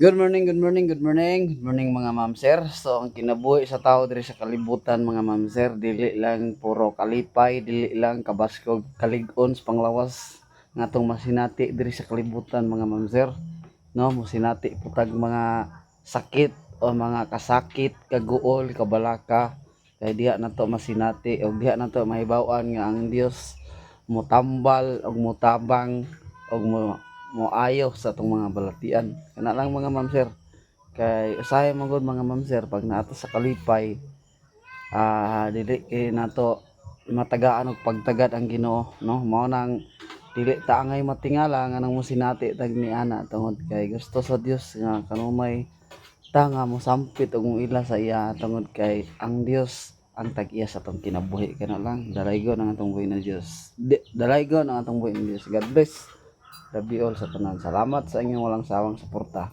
Good morning, good morning, good morning. Good morning mga ma'am sir. So ang kinabuhi sa tao diri sa kalibutan mga ma'am sir, dili lang puro kalipay, dili lang kabaskog kalig-on sa panglawas ngatong masinati diri sa kalibutan mga ma'am sir. No, mosinati putag mga sakit o mga kasakit, kaguol, kabalaka. Kay diha na to masinati o diha na to mahibaw-an nga ang Dios mutambal og mutabang og mo moayo sa atong mga balatian. Kana lang mga ma'am sir. Kay usahay man gud mga ma'am sir pag naato sa kalipay ah dili kay nato matagaan og pagtagad ang Ginoo no? Mao nang dili ta angay matingala nga nang mosinati tag ni ana tungod kay gusto sa Dios nga kanumay ta nga mosampit og ila sa iya tungod kay ang Dios ang tag-iya sa atong kinabuhi. Kana lang dalaygon ang atong buhi ng Dios. Di, dalaygon ang atong buhi ng Dios. God bless All sa tanan. Salamat sa inyong walang sawang suporta.